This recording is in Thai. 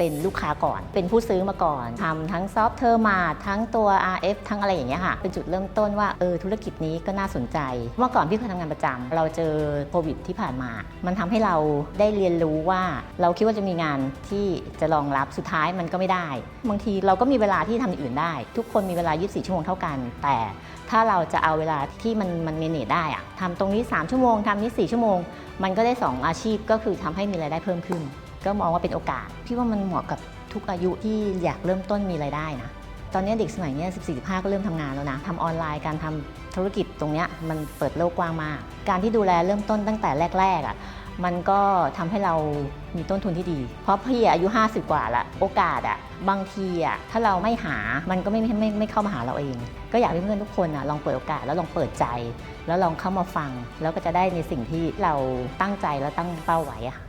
เป็นลูกค้าก่อน เป็นผู้ซื้อมาก่อนทำทั้งซอฟต์เทอร์มาทั้งตัว RF ทั้งอะไรอย่างเงี้ยค่ะ เป็นจุดเริ่มต้นว่าเออธุรกิจนี้ก็น่าสนใจ เมื่อก่อนพี่เคยทำงานประจำเราเจอโควิดที่ผ่านมา มันทำให้เราได้เรียนรู้ว่า เราคิดว่าจะมีงานที่จะรองรับสุดท้ายมันก็ไม่ได้ บางทีเราก็มีเวลาที่ทำอื่นได้ ทุกคนมีเวลา 24 ชั่วโมงเท่ากัน แต่ถ้าเราจะเอาเวลาที่มันมันเมเนจได้อะทำตรงนี้ 3 ชั่วโมงทำนี้ 4 ชั่วโมง มันก็ได้ 2 อาชีพก็คือทำให้มีรายได้เพิ่มขึ้น ก็มองว่าเป็นโอกาส พี่ว่ามันเหมาะกับทุกอายุที่อยากเริ่มต้นมีรายได้นะ ตอนนี้เด็กสมัยนี้ย14 15ก็เริ่มทำงานแล้วนะทำออนไลน์การทำธุรกิจตรงนี้มันเปิดโลกกว้างมาก การที่ดูแลเริ่มต้นตั้งแต่แรกๆอะมันก็ทำให้เรามีต้นทุนที่ดี เพราะพี่อายุ 50 กว่าละ โอกาสอะบางทีอะถ้าเราไม่หา มันก็ไม่ไม่ไม่ไม่เข้ามาหาเราเอง ก็อยากให้เพื่อนทุกคนอะลองเปิดโอกาสแล้วลองเปิดใจ แล้วลองเข้ามาฟัง แล้วก็จะได้ในสิ่งที่เราตั้งใจแล้วตั้งเป้าไว้อะ่ะ